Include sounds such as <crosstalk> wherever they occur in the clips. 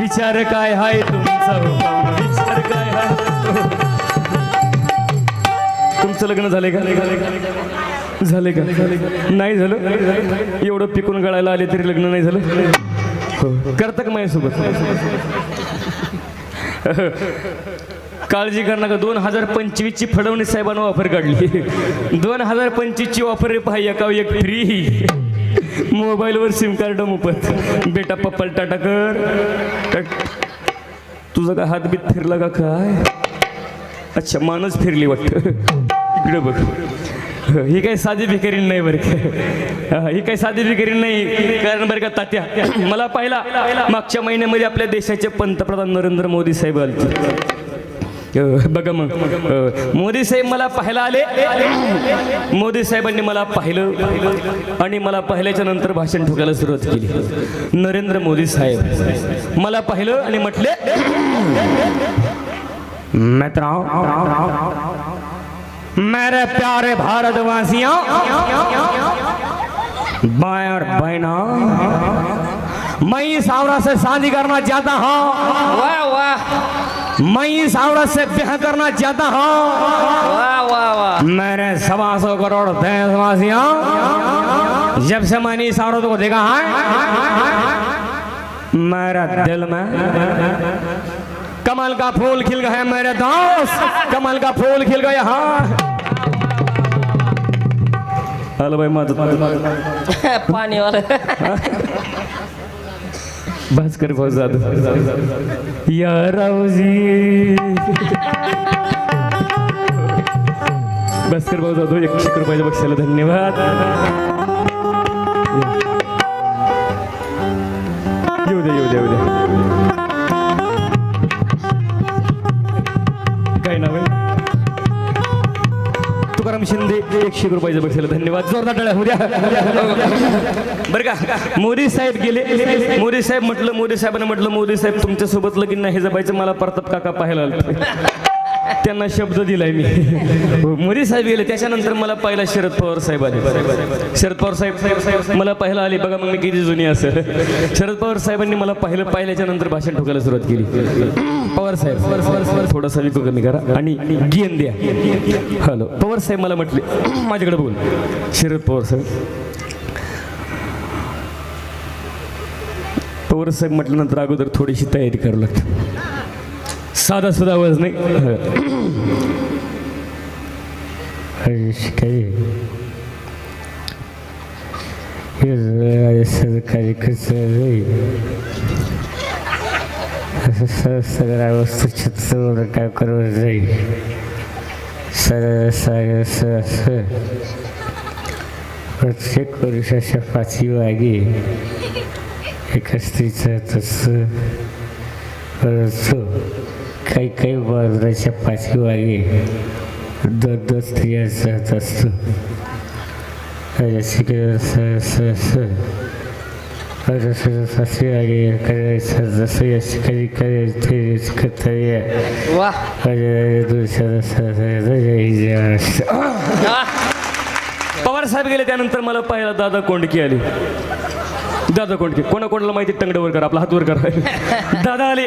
विचार काय हाय तुमचा हो? विचार काय हाय तुमचं लग्न झाले का? झाले का? नाही झालं? एवढं पिकून गळायला आले तरी लग्न नाही झालं? हो. करता का माझ्यासोबत? काळजी कर नका. दोन हजार पंचवीसची फडणवीस साहेबांना ऑफर काढली. दोन हजार पंचवीसची ऑफर पाहिजे का? एक फ्री मोबाईलवर सिम कार्ड मोफत. बेटा पप्पल टाटा कर. तुझा का हात बीत फिरला का काय? अच्छा मानच फिरली वाटतं. इकडे बघ. ही काही साधी भिकारी नाही बरं का. ही काही साधी भिकारी नाही. कारण बरं का तात्या मला पाहिला मागच्या महिन्यामध्ये आपल्या देशाचे पंतप्रधान नरेंद्र मोदी साहेब आले बघा मग. मोदी साहेब मला पाहायला आले. मोदी साहेबांनी मला पाहिलं आणि मला पाहिल्याच्या नंतर भाषण ठोकायला सुरुवात केली. नरेंद्र मोदी साहेब मला पाहिलं आणि म्हटले मेरे प्यारे भारतवासियों भाई और बहनों मैं इस आवरा से शादी करना चाहता हूँ। वाह वाह। मैं इस औरत से ब्याह करना चाहता हूँ। वाह वाह वाह। मेरे सवा सौ करोड़ देशवासियों जब से मैंने इस औरत को देखा है मेरा दिल में कमल का फूल खिल गया है मेरे दोस्त कमल का फूल खिल गया हाँ। हॅलो भाई माझं <laughs> पाणी वाला। <laughs> भास्कर भाऊ जाधव या रावजी. भास्कर भाऊ जाधव एकशे रुपयाच्या बक्षाला. धन्यवाद. येऊ द्या येऊ द्या येऊ द्या एकशे रुपयाचं बक्षाला धन्यवाद. जोरदार टाळ्या. होऊ बरं का? मोदी साहेब गेले. मोदी साहेब म्हटलं मोदी साहेबांना म्हटलं मोदी साहेब तुमच्यासोबत लगीन नाही जपायचं. मला प्रताप काका पाहायला त्यांना शब्द दिलाय मी. मोदी साहेब गेले त्याच्यानंतर मला पहिला शरद पवार साहेब आले. शरद पवार साहेब साहेब साहेब मला पहिला आले. बघा मग मी किती जुनी असेल शरद पवार साहेबांनी मला पाहिलं पाहिल्याच्या नंतर भाषण ठोकायला सुरुवात केली. पवार साहेब पवार साहेब थोडासा विको कमी करा. आणि गेन द्या. हॅलो. पवार साहेब मला म्हटले माझ्याकडे बोल शरद पवार साहेब. पवार साहेब म्हटल्यानंतर अगोदर थोडीशी तयारी करावी लागते. साधा सुद्धा आवाज नाही. सरकारी सगळ्या वस्तू छत्र काय करत जाईल सर सर सर प्रत्येक पुरुषाच्या पाचवी वागे एका स्त्रीचं तस परंतु काही काही बाजूच्या पाचवी वागे दोन दोन स्त्रिया जात असतो. जसे की स स स जसं सासवी वागे करायचं जसं यश कधी करायचं करता ये वाह पवार साहेब गेले त्यानंतर मला पाहिला दादा कोंडकी आली. दादा कोंडके कोणा कोणाला माहिती टंगडवर कर आपला हातवर करा. <laughs> दादा आले.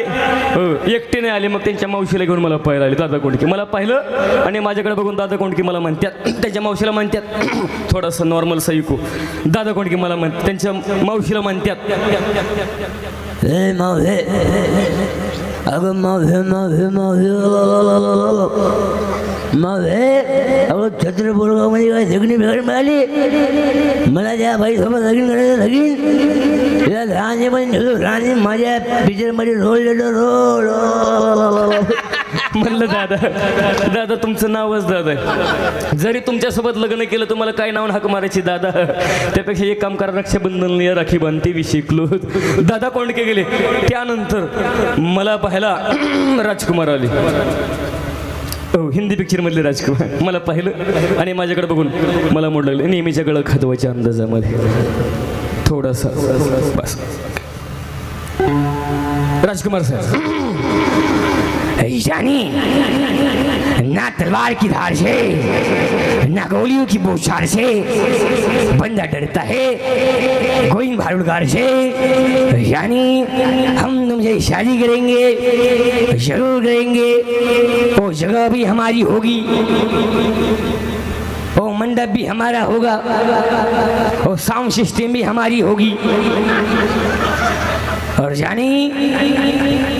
हो एकटीने आले मग त्यांच्या मावशीला घेऊन मला पाहायला आले. दादा कोंडके मला पाहिलं आणि माझ्याकडे बघून दादा कोंडके मला म्हणतात? त्यांच्या मावशीला म्हणतात. थोडंसं नॉर्मल सैकू दादा कोंडके मला म्हण त्यांच्या मावशीला म्हणतात. ए मावे अगं मावे मग मावे मावे अगं छत्रपूरगावमध्ये काय लग्न बिघड मिळाली मला त्या बाईसोबत लगीन करायचं लगीन. तिला राणी पण ठेवतो माझ्या पिक्चरमध्ये रोल देतो रोल म्हणलं दादा. दादा तुमचं नावच दादा आहे. जरी तुमच्यासोबत लग्न केलं तुम्हाला काय नाव हाक मारायची दादा? त्यापेक्षा एक काम करा रक्षाबंधन या राखी बांधते विषय शिकलो. दादा कोंडके गेले. त्यानंतर मला पाहायला <clears throat> राजकुमार आले. हो हिंदी पिक्चरमधले राजकुमार. मला पाहिलं आणि माझ्याकडे बघून मला मोड लागलं. नेहमीच्या गळं खातवायच्या अंदाजामध्ये. थोडासा. बस. राजकुमार सर. <clears throat> जानी ना तलवार की धार से नागौलियों की बौछार से बंदा डरता है गोइंग भारुड़गार से। यानी हम तुमसे शादी करेंगे, ज़रूर करेंगे। वो जगह भी हमारी होगी, वो मंडप भी हमारा होगा और साउंड सिस्टम भी हमारी होगी। और जानी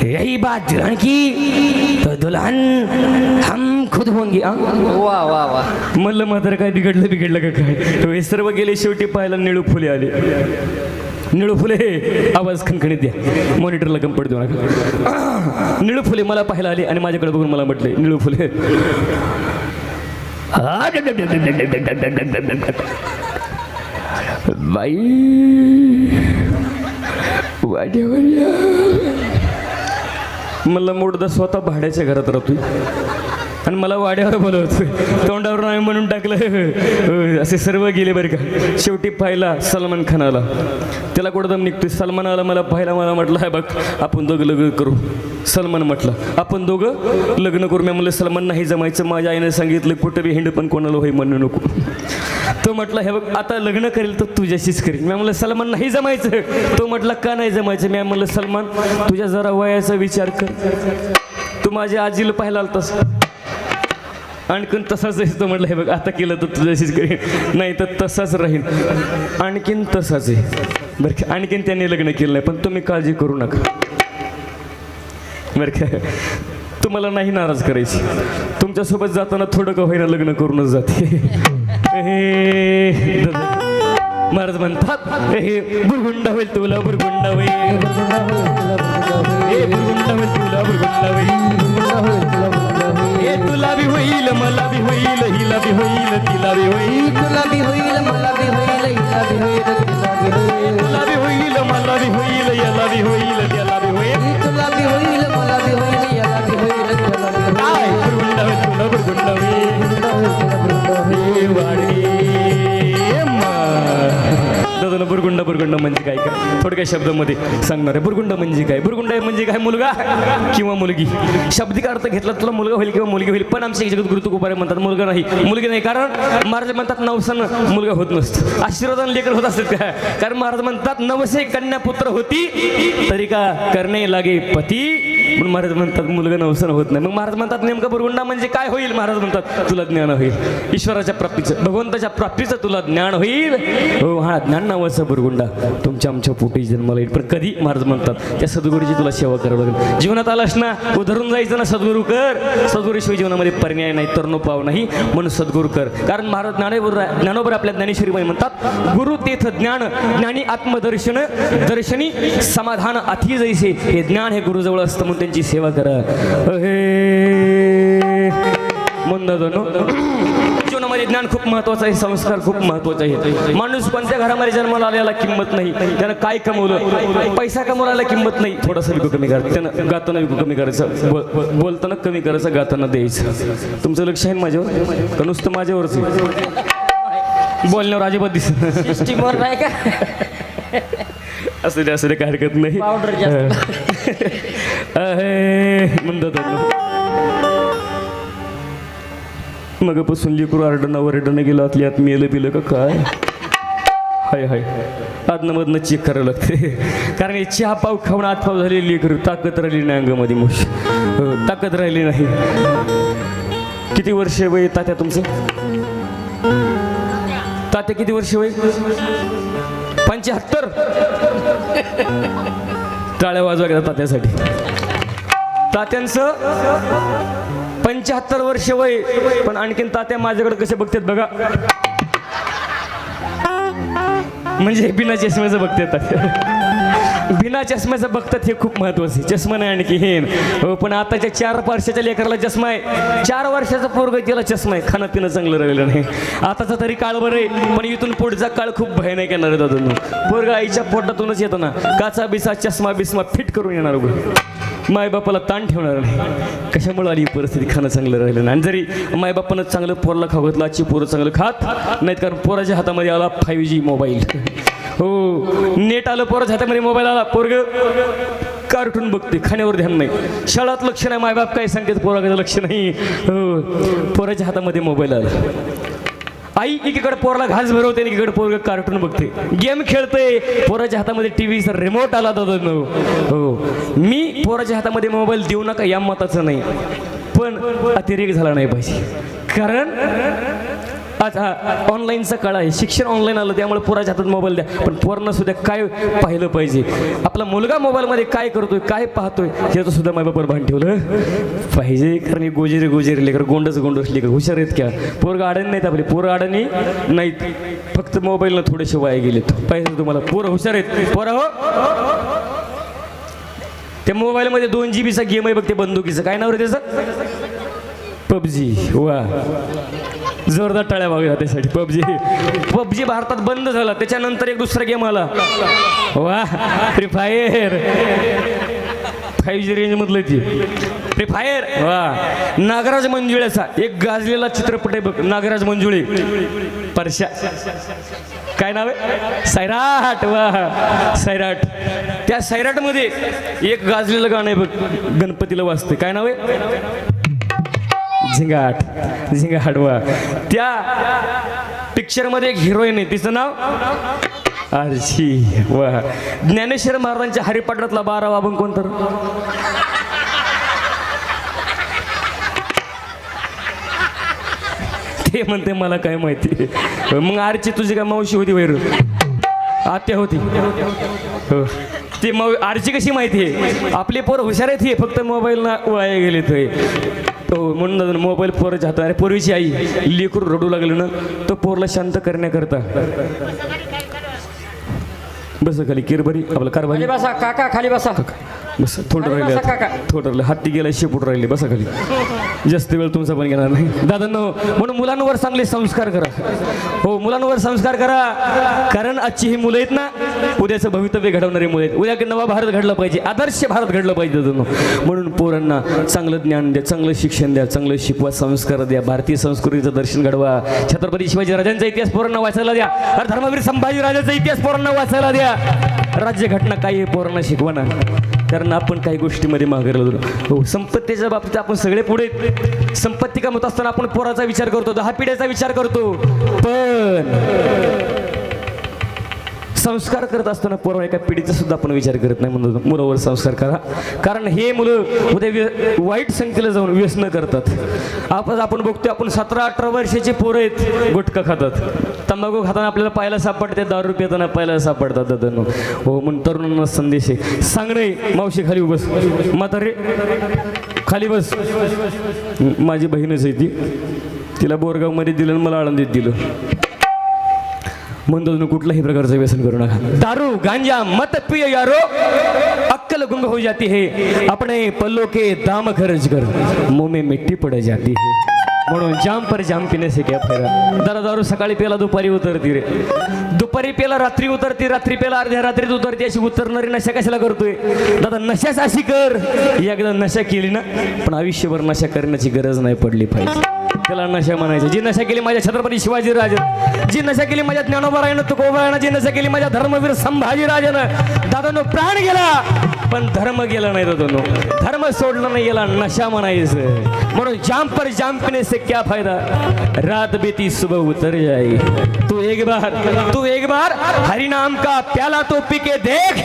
यही बात दुल्हन की? तो दुल्हन हम खुद होंगे? वा वा वा म्हणलं मात्र काय बिघडलं बिघडलं का काय? हे सर्व गेले शेवटी पाहायला निळू फुले आले. निळू फुले आवाज खणखणीत द्या. मॉनिटरला कंपड देऊ नका. <coughs> निळू फुले मला पाहायला आले आणि माझ्याकडे बघून मला म्हटले निळू फुले. बाई वाड्या मला मोठदा स्वतः भाड्याच्या घरात राहतोय. आणि मला वाड्यावर बोलवतोय तोंडावर नाही म्हणून टाकलं. असे सर्व गेले बरं का. शेवटी पाहिला सलमान खान आला त्याला कुठं निघतोय? सलमान आला मला पाहिला मला म्हटलं आहे बघ आपण दोघं लग्न करू. सलमान म्हटलं आपण दोघं लग्न करू. मी म्हणलं सलमान नाही जमायचं. माझ्या आईने सांगितलं कुठं बी हिंड पण कोणाला होई म्हणू नको. तो म्हटला हे बघ आता लग्न करेल तर तुझ्याशीच करेल मी म्हणलं सलमान नाही जमायचं. तो म्हटला का नाही जमायचं? मी म्हणलं सलमान तुझ्या जरा वयाचा विचार कर. तू माझ्या आजीला पाहायला आलतास. आणखीन तसाच आहे. तो म्हटलं हे बघ आता केलं तर तुझ्याशीच करेन. नाही तर तसाच राहील आणखीन तसाच आहे. बरं का आणखीन त्यांनी लग्न केलं नाही पण तुम्ही काळजी करू नका. बरं का तुम्हाला नाही नाराज करायची. तुमच्यासोबत जाताना थोडं का होईना लग्न करूनच जाते. हे, महाराज म्हणतात हे बुरगुंडा होईल तुला बुरगुंडा होईल. बुरगुंडा होईल तुला बुरगुंडा होईल. तुला बी होईल मला बी होईल हिला बी होईल तिला बी होईल तुला बी होईल मला बी होईल हिला बी होईल तिला बी होईल तुला बी होईल मला बी होईल याला बी होईल त्याला बी होईल तुला बी होईल मला बी होईल याला बी होईल त्याला बी होईल काय बुरगुंडा होईल तुला बुरगुंडा शब्द हे बुरगुंड बुरगुंड म्हणजे काय? काय थोडक्या शब्दामध्ये सांगणार आहे बुरगुंड म्हणजे काय? बुरगुंड म्हणजे काय मुलगा किंवा मुलगी? शब्दिक अर्थ घेतला तुला मुलगा होईल किंवा मुलगी होईल पण आमचे जगत गुरु तुकोबारे म्हणतात मुलगा नाही. मुलगी नाही कारण महाराज म्हणतात नवसन मुलगा होत नसतं. आशीर्वादन लेकर होत असतात काय कारण महाराज म्हणतात नवसे कन्या पुत्र होती तरी का करणे लागे पती? म्हणून महाराज म्हणतात मुलगा नवसन होत नाही. मग महाराज म्हणतात नेमकं बुरगुंडा म्हणजे काय होईल? महाराज म्हणतात तुला ज्ञान होईल. ईश्वराच्या प्राप्तीचं भगवंताच्या प्राप्तीचं तुला ज्ञान होईल. हो हा ज्ञान नावाचा बुरगुंडा. तुमच्या आमच्या पोटी जन्माला येईल. पण कधी महाराज म्हणतात त्या सद्गुरूची तुला सेवा करावं लागेल जीवनात आलास ना उधरून जायचं ना सद्गुरू कर. सद्गुरूशिवाय जीवनामध्ये पर्याय नाही तर नो पाव नाही. म्हणून सद्गुरू कर. कारण महाराज ज्ञानेबर ज्ञानोबर आपल्या ज्ञानेश्वरी म्हणतात गुरु तेथ ज्ञान ज्ञानी आत्मदर्शन दर्शनी समाधान अति जैसे। हे ज्ञान हे गुरुजवळ असतं म्हणून त्यांची सेवा करा. जीवनामध्ये ज्ञान खूप महत्वाचं आहे संस्कार खूप महत्त्वाचा आहे माणूस कोणत्या घरामध्ये जन्माला आलेला किंमत नाही. त्यानं काय कमवलं? पैसा कमवला किंमत नाही. थोडासा विकू कमी करायचं त्यानं गाताना विकू कमी करायचं. बोलताना कमी करायचं गाताना द्यायचं. तुमचं लक्ष आहे माझ्यावर? का नुसतं माझ्यावरच आहे? बोलण्यावर अजिबात दिसत सिस्टीमवर नाही का? असू दे असू दे काय हरकत नाही पावडर म्हणतात मगापासून लिकरू आरडणं वरडणं गेलं आतली आत मेलं पिलं का काय? हाय हाय. आतनं चेक करावं लागते कारण हे चहा पाव खाऊन आतपाव झालेली लेकरू ताकद राहिली नाही अंगामध्ये मुश. ताकद राहिली नाही. किती वर्ष वय तात्या तुमचं? आता किती वर्ष वय पंच्याहत्तर. टाळ्या वाजवा गेला तात्यासाठी. तात्यांचं पंच्याहत्तर वर्ष वय पण आणखीन तात्या माझ्याकडे कसे बघतात बघा. म्हणजे बिना चष्म्याचं बघतात तात्या. बिना चष्म्याचं बघतात हे खूप महत्वाचं आहे. चष्मा नाही आणखी हे. हो पण आताच्या चार वर्षाच्या लेकराला चष्मा आहे चार वर्षाचा पोरग त्याला चष्मा आहे. खाणं पिणं चांगलं राहिलं नाही. आताचा तरी काळ बरं आहे पण इथून पुढचा काळ खूप भयानक येणार आहे दादा पोरग आईच्या पोटातूनच येतो ना. काचा बिसा चष्मा बिस्मा फिट करून येणार गो मायबापाला ताण ठेवणार नाही. कशामुळे आली ही परिस्थिती? खाणं चांगलं राहिलं नाही. आणि जरी मायबापानं चांगलं पोरला खाऊ घातलं आजची पोरं चांगलं खात नाहीत कारण पोराच्या हातामध्ये आला फाईव्ह जी मोबाईल हो. नेट आलं पोराच्या हातामध्ये मोबाईल आला. पोरग कार्टून बघते खाण्यावर ध्यान नाही. शाळात लक्ष नाही मायबाप काय सांगते पोराकडे लक्ष नाही. हो. पोराच्या हातामध्ये मोबाईल आला. आई एकीकडे पोराला घास भरवते आणि एकीकडे पोरग कार्टून बघते. गेम खेळते पोराच्या हातामध्ये टीव्हीचा रिमोट आला दादा. हो. हो. मी पोराच्या हातामध्ये मोबाईल देऊ नका या मताचं नाही. पण अतिरेक झाला नाही पाहिजे. कारण आज हा ऑनलाईनचा काळ आहे. शिक्षण ऑनलाईन आलं त्यामुळे पोराच्या हातात मोबाईल द्या. पण पोरांना सुद्धा काय पाहिलं पाहिजे? आपला मुलगा मोबाईलमध्ये काय करतोय काय पाहतोय याचं सुद्धा मायबापर भान ठेवलं पाहिजे कारण मी गोजेरे गोजेरे लेकर गोंडच गोंडस लेकर हुशार आहेत क्या? पोरगा अडण नाहीत आपले पोरं अडणी नाहीत. फक्त मोबाईलला थोडेसे वाया गेलेत. पाहिजे तुम्हाला पोरं हुशार आहेत. पोरं हो? त्या मोबाईलमध्ये दोन जी बीचा गेम आहे बघ ते बंदुकीचं. काय नाव रे त्याचं? पबजी वा. जोरदार टाळ्या बघा त्यासाठी. पबजी. पबजी भारतात बंद झाला. त्याच्यानंतर एक दुसरा गेम आला. वा free fire five G range मधलं ती. फ्री फायर वा. नागराज मंजुळ्याचा एक गाजलेला चित्रपट आहे बघ. नागराज मंजुळे. परशा काय नाव आहे? सैराट वा. सैराट त्या सैराटमध्ये एक गाजलेलं गाणं आहे बघ. गणपतीला वाजते काय नाव आहे? झिंगाट झिंगाट वा त्या पिक्चरमध्ये एक हिरोईन आहे. तिचं नाव आरशी वा. ज्ञानेश्वर महाराजांच्या हरिपाठातला बारा वाबून कोण तर ते म्हणते मला काय माहिती. मग आरची तुझी काय मावशी होती वैर? आत्या होती. हो. ते मग आरची कशी माहिती आहे? आपले पोर हुशार आहेत हे फक्त मोबाईल वाया गेले ते हो म्हणून मोबाईल पोराच्या हातात अरे पूर्वीची आई लेकरू रडू लागलं ना तो पोरला शांत करण्याकरता. बस खाली किरभरी आपलं कारभारी. बसा काका खाली बसा. बस थोडं राहिले. थोडं राहिले. हाती गेला शेपूट राहिले. बसा खाली. जास्त वेळ तुमचा पण घेणार नाही. दादांनो म्हणून मुलांवर चांगले संस्कार करा. हो मुलांवर संस्कार करा. कारण आजची ही मुलं आहेत ना उद्याचं भवितव्य घडवणारी मुलं आहेत. उद्या नवा भारत घडलं पाहिजे. आदर्श भारत घडलं पाहिजे दादांनो. म्हणून पोरांना चांगलं ज्ञान द्या चांगलं शिक्षण द्या चांगलं शिकवा संस्कार द्या. भारतीय संस्कृतीचं दर्शन घडवा. छत्रपती शिवाजी राजांचा इतिहास पोरांना वाचायला द्या. अरे धर्मवीर संभाजी राजाचा इतिहास पोरांना वाचायला द्या. राज्यघटना काय आहे पोरांना शिकवा ना. कारण आपण काही गोष्टीमध्ये मागे लागलो हो संपत्तीच्या बाबतीत आपण सगळे पुढे संपत्ती कमवत असताना आपण पोराचा विचार करतो दहा पिढ्याचा विचार करतो. पण संस्कार करत असताना पोरं एका पिढीचा सुद्धा आपण विचार करत नाही म्हणून मुलावर संस्कार करा. कारण हे मुलं उद्या व्य- वाईट संख्येला जाऊन व्यसन करतात. आपण आपण बघतो आपण सतरा अठरा वर्षाचे पोरं आहेत गुटखा खातात. तंबाखू खाताना आपल्याला पाहायला सापडते दारू पिताना पाहायला सापडतात दादांनो. हो म्हणून तरुणांना संदेश आहे. सांगणे मावशी खाली उभस म्हातारे खाली बस. माझी बहीणच आहे ती. तिला बोरगावमध्ये दिलं आणि मला आळंदीत दिलं. म्हणतो तुम्ही कुठल्याही प्रकारचं व्यसन करू नका दारू गांजा मत पिय यारो अक्कल गुंग हो जाती है अपने पल्लो के दाम खर्च कर मुंह में मिट्टी पड़ जाती है म्हणून जाम पर जाम पिणे से क्या फायदा दारू सकाळी पेला दुपारी उतरती रे दुपारी पेला रात्री उतरती रात्री पेला अर्ध्या रात्रीत उतरती अशी उतरणारी नशा कशाला करतोय दादा नशाच अशी कर एकदा नशा केली ना पण आयुष्यभर नशा करण्याची गरज नाही पडली पाहिजे त्याला नशा म्हणायचं. जी नशा केली माझ्या छत्रपती शिवाजी राजन जी नशा केली माझ्या ज्ञानोबरायनं तुकोबरायनं जी नशा केली माझ्या धर्मवीर संभाजी राजानं दादानो प्राण गेला. पण धर्म गेला नाही दादानो. धर्म सोडला नाही गेला नशा म्हणायचं. म्हणून जाम पर जाम पिने से क्या फायदा? रात बीती सुबह उतर जाई. तू एक बार तू एक बार हरिनाम का प्याला तो पी के देख.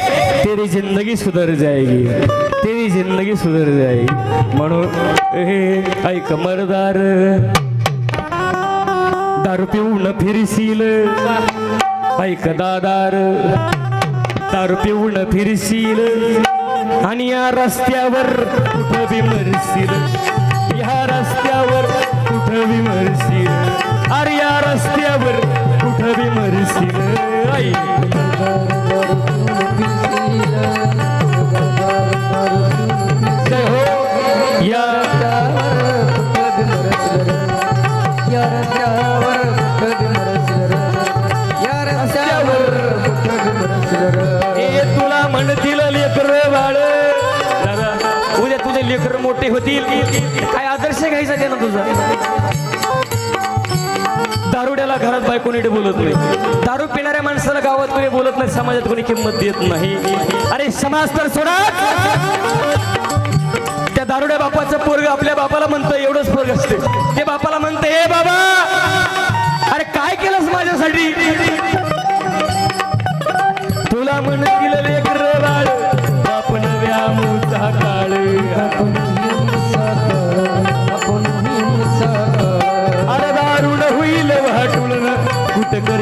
तेरी जिंदगी सुधर जाएगी तेरी जिंदगी सुधर जाएगी. म्हणून ऐक मरदार. दारू पिऊन फिरशील. ऐक दादार. दारू पिऊन फिरशील. आणि या रस्त्यावर कुठं बी मरशील या रस्त्यावर कुठं विमरशील? अरे या रस्त्यावर कुठं विमरशील? ऐक. लेकर मोठे होतील काय आदर्श घ्यायचा ते ना तुझा? दारुड्याला घरात बाय कोणी बोलत नाही. दारू पिणाऱ्या माणसाला गावात कोणी बोलत नाही समाजात कोणी किंमत देत नाही. अरे समाज तर सोडा! त्या दारुड्या बापाचं पोरग आपल्या बापाला म्हणतं एवढंच पोरग असते. ते बापाला म्हणतं हे बाबा अरे काय केलंस माझ्यासाठी? तुला म्हणतील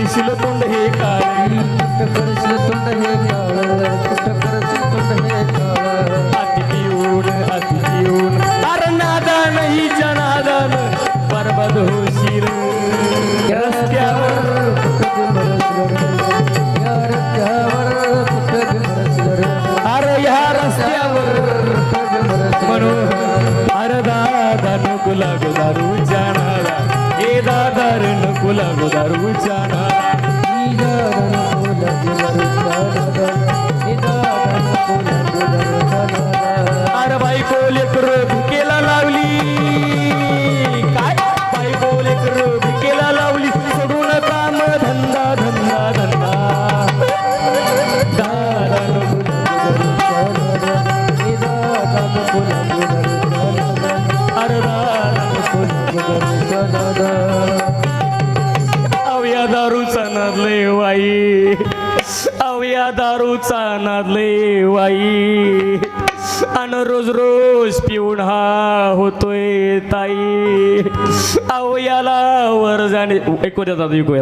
करशील तोंड हे काळ. कुठं करशील तोंड हे काळ. कुठं करशील तोंड हे काळ. हाती पिऊन हाती अरे नादान हिच्या नादान बरबाद होशील अरे आरबाई कोलेकर भुकेला लावली नादले वाई. अवया दारूचा नादले वाई. अन रोज रोज पिऊन हा होतोय ताई. अवयाला वर जाणे ऐकू द्या दादा ऐकू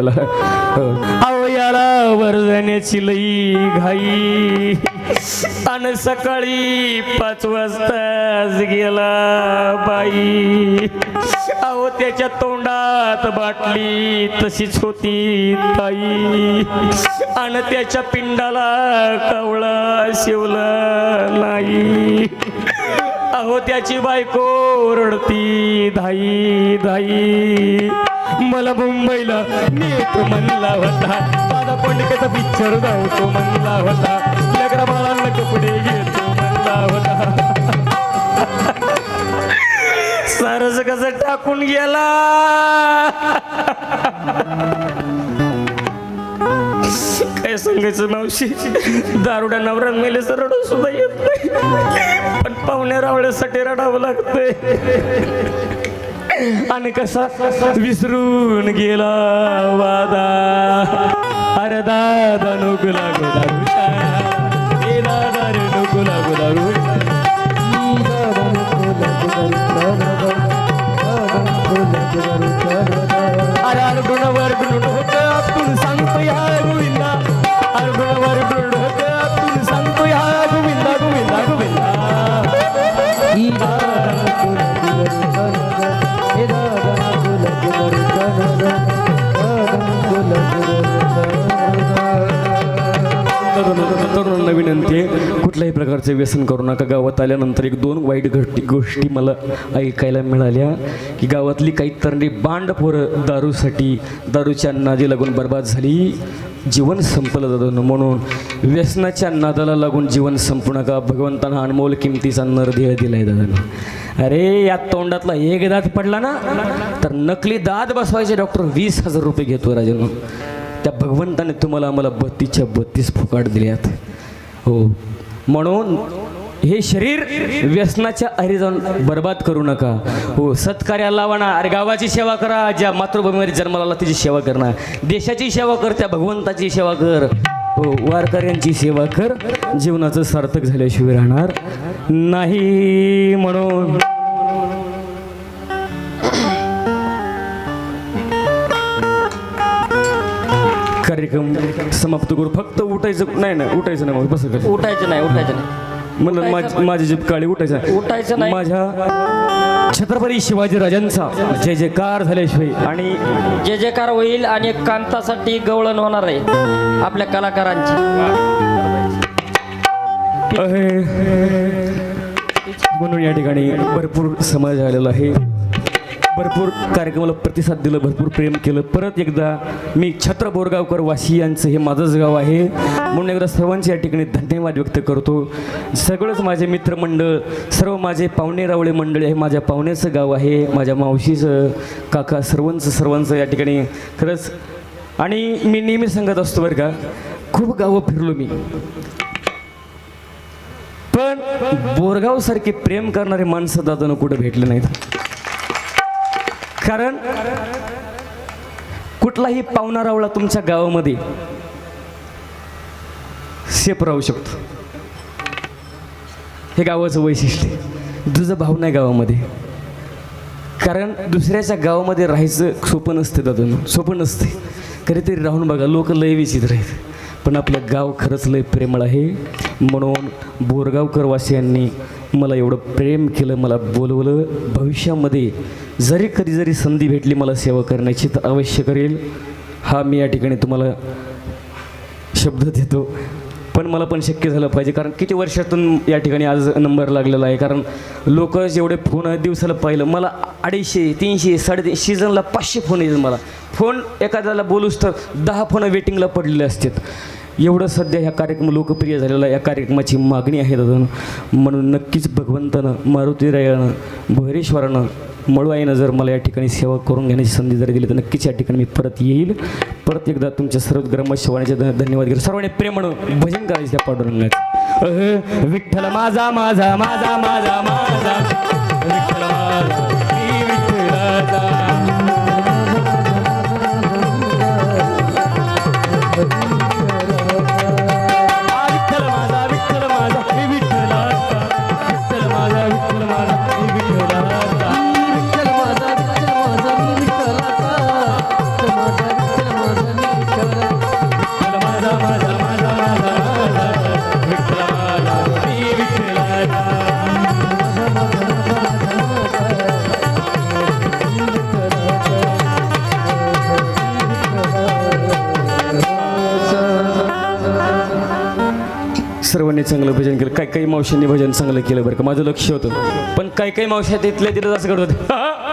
याला अवयाला लई घाई. आणि सकाळी पाच वाजताच गेला बाई. अहो त्याच्या तोंडात बाटली तशीच होती ताई. आणि त्याच्या पिंडाला कवळा शिवला नाही. हो त्याची बायको रडती धाई धाई. मला मुंबईला नेतो म्हणला होता. माझा पंडिकेचा पिक्चर धावतो म्हणला होता. लेकरा बाळांना कपडे घेतो म्हणला होता. सारस कसं टाकून गेला? काय सांगायचं मावशी? दारुडा नवरा मेले तर रडू सुद्धा येत नाही. पण पाहुण्या रावण्यासाठी रडावं लागतंय. आणि कसा विसरून गेला वादा. अरे दादा नको प्रकारचे व्यसन करू नका. गावात आल्यानंतर एक दोन वाईट घटी गोष्टी मला ऐकायला मिळाल्या की गावातली काही तरणी बांड पोरं दारूसाठी दारूच्या नादी लागून बर्बाद झाली. जीवन संपलं जातं म्हणून. व्यसनाच्या नादाला लागून जीवन संपू नका. भगवंतानं अनमोल किमतीचा नरदेह दिलाय दादा अरे या तोंडातला एक दात पडला ना तर नकली दात बसवायचे डॉक्टर. वीस हजार रुपये घेतो राजांनो त्या भगवंताने तुम्हाला आम्हाला बत्तीसच्या बत्तीस फुकाट दिल्यात. हो. म्हणून हे शरीर व्यसनाच्या आरी जाऊन बर्बाद करू नका. हो सत्कार्याला लावा अरे गावाची सेवा करा ज्या मातृभूमीवर जन्माला तिची सेवा करणार देशाची सेवा कर त्या भगवंताची सेवा कर. हो वारकऱ्यांची सेवा कर. जीवनाचं सार्थक झाल्याशिवाय राहणार नाही म्हणून. कार्यक्रम समाप्त करू. फक्त उठायचं नाही नाही उठायचं नाही मग बस उठायचं नाही उठायचं नाही. म्हणलं माझ माझी जीप काळी उठायचं नाही. उठायचं नाही. माझ्या छत्रपती शिवाजी राजांचा जय जयकार झाल्याशिवाय आणि जे जयकार होईल आणि एक कांतासाठी गवळण होणार आहे आपल्या कलाकारांची. म्हणून या ठिकाणी भरपूर समाज आलेला आहे. भरपूर कार्यक्रमाला प्रतिसाद दिलं भरपूर प्रेम केलं. परत एकदा मी छत्र बोरगावकर वाशी यांचं हे माझंच गाव आहे. म्हणून एकदा सर्वांचे या ठिकाणी धन्यवाद व्यक्त करतो. सगळंच माझे मित्रमंडळ सर्व माझे पाहुणे रावळे मंडळी हे माझ्या पाहुण्याचं गाव आहे माझ्या मावशीचं काका सर्वांचं सर्वांचं या ठिकाणी खरंच. आणि मी नेहमी सांगत असतो बरं का खूप गावं फिरलो मी. पण बोरगावसारखे प्रेम करणारे माणसं दादानं कुठं भेटले नाहीत? कारण कुठलाही पाहुणा रावळा तुमच्या गावामध्ये सेफ राहू शकतो. हे गावाचं वैशिष्ट्य तुझं भाव नाही गावामध्ये. कारण दुसऱ्याच्या गावामध्ये राहायचं सोपं नसते दादा. सोपं नसते. कधीतरी राहून बघा लोक लय विचित्र आहेत. पण आपलं गाव खरंच लय प्रेमळ आहे. म्हणून बोरगावकर वासियांनी मला एवढं प्रेम केलं मला बोलवलं. भविष्यामध्ये जरी कधी जरी संधी भेटली मला सेवा करण्याची तर अवश्य करेल. हा मी या ठिकाणी तुम्हाला शब्द देतो. पण मला पण शक्य झालं पाहिजे कारण किती वर्षातून या ठिकाणी आज नंबर लागलेला आहे. कारण लोक जेवढे फोन दिवसाला पाहिलं मला अडीचशे तीनशे साडेतीन सीझनला पाचशे फोन येतात मला. फोन एखाद्याला बोलूच तर दहा फोन वेटिंगला पडलेले असतात. एवढं सध्या ह्या कार्यक्रम लोकप्रिय झालेला या कार्यक्रमाची मागणी आहे दादा. म्हणून नक्कीच भगवंतानं मारुतीरायानं भैरेश्वरानं मळवाईनं जर मला या ठिकाणी सेवा करून घेण्याची संधी जर दिली तर नक्कीच या ठिकाणी मी परत येईल. परत एकदा तुमच्या सर्व ग्रामसेवाण्याचे धन्यवाद घेतो. सर्वांनी प्रेमानं भजन करायचं त्या पांडुरंगाचं. विठ्ठल माझा माझा माझा माझा माझा. विठ्ठल माझा. सर्वांनी चांगलं भजन केलं. काही काही मावशांनी भजन चांगलं केलं बरं का? माझं लक्ष होतं. पण काही काही मावश्या तिथल्या तिथं असं करत होते <laughs>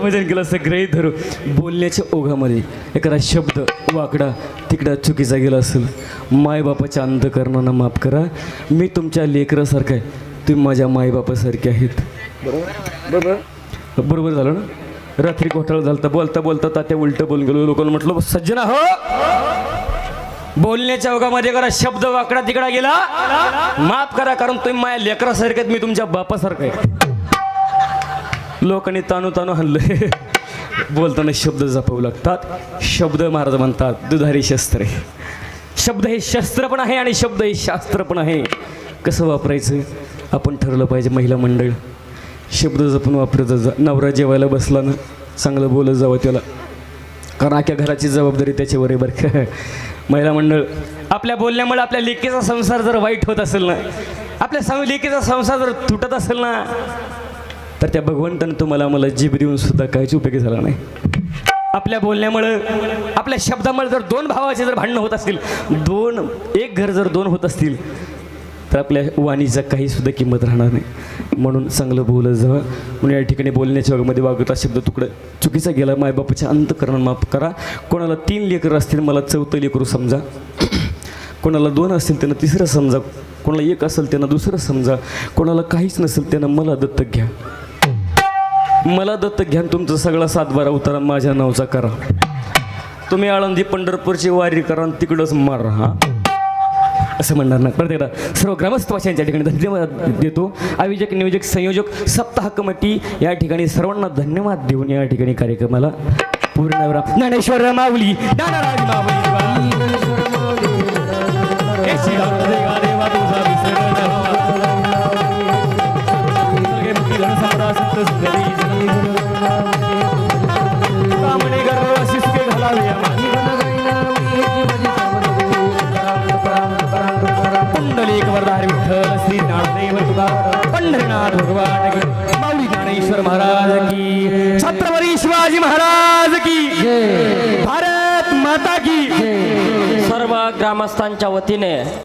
भजन केलं असं ग्रहित धरू. बोलण्याच्या ओघामध्ये एखादा शब्द वाकडा तिकडा चुकीचा गेला असेल मायबापाच्या अंतकरणानं माफ करा. मी तुमच्या लेकरासारखा आहे. तुम्ही माझ्या मायबापासारखे आहेत. बरोबर बरोबर बरोबर झालं ना? रात्री घोटाळा झालं बोलता बोलता तात्या उलटं बोलून गेलो. लोकांना म्हटलं सज्जना हो. बोलण्याच्या ओघामध्ये करा शब्द वाकडा तिकडा गेला माफ करा कारण तुम्ही माझ्या लेकरासारखे आहेत मी तुमच्या बापासारखं आहे. लोकांनी तानू तानू हल्ले. बोलताना शब्द जपवू लागतात. शब्द महाराज म्हणतात दुधारी शस्त्र. शब्द हे शस्त्र पण आहे आणि शब्द हे शास्त्र पण आहे. कसं वापरायचं? आपण ठरलं पाहिजे महिला मंडळ. शब्द जपून वापरत जा. नवरा जेवायला बसला ना चांगलं बोलत जावं त्याला. कारण आख्या घराची जबाबदारी त्याच्यावर आहे बरं का. महिला मंडळ आपल्या बोलण्यामुळे आपल्या लेकीचा संसार जर वाईट होत असेल ना आपल्या लेकीचा संसार जर तुटत असेल ना तर त्या भगवंतानं तुम्हाला मला जीभ देऊन सुद्धा काहीच उपयोगी झाला नाही. आपल्या बोलण्यामुळं आपल्या शब्दामुळे जर दोन भावाचे जर भांडणं होत असतील दोन एक घर जर दोन होत असतील तर आपल्या वाणीचा काही सुद्धा किंमत राहणार नाही. म्हणून चांगलं बोलत जावं म्हणून या ठिकाणी बोलण्याच्या वगैरे वागता शब्द तुकडं चुकीचा गेला मायबापाच्या अंतकरण माफ करा. कोणाला तीन लेकरं असतील मला चौथं लेकरू समजा. कोणाला दोन असतील त्यांना तिसरं समजा. कोणाला एक असेल त्यांना दुसरं समजा. कोणाला काहीच नसेल त्यांना मला दत्तक घ्या. मला दत्तक घ्यान तुमचं तुमचा सगळा सातबारा उतारा माझ्या नावचा करा. तुम्ही आळंदी पंढरपूरची वारी करा आणि तिकडंच मार हा? असं म्हणणार ना. प्रत्येकदा सर्व ग्रामस्थवाशांच्या ठिकाणी धन्यवाद देतो. आयोजक नियोजक संयोजक सप्ताह कमिटी या ठिकाणी सर्वांना धन्यवाद देऊन या ठिकाणी कार्यक्रमाला पूर्ण ज्ञानेश्वर माऊली ज्ञानराज माऊली. वरदार विठ्ठल श्री ज्ञानदेव तुका पंढरीनाथ भगवान की. माऊली ज्ञानेश्वर महाराज की. छत्रपती शिवाजी महाराज की. भारत माता की. सर्व ग्रामस्थांच्या वतीने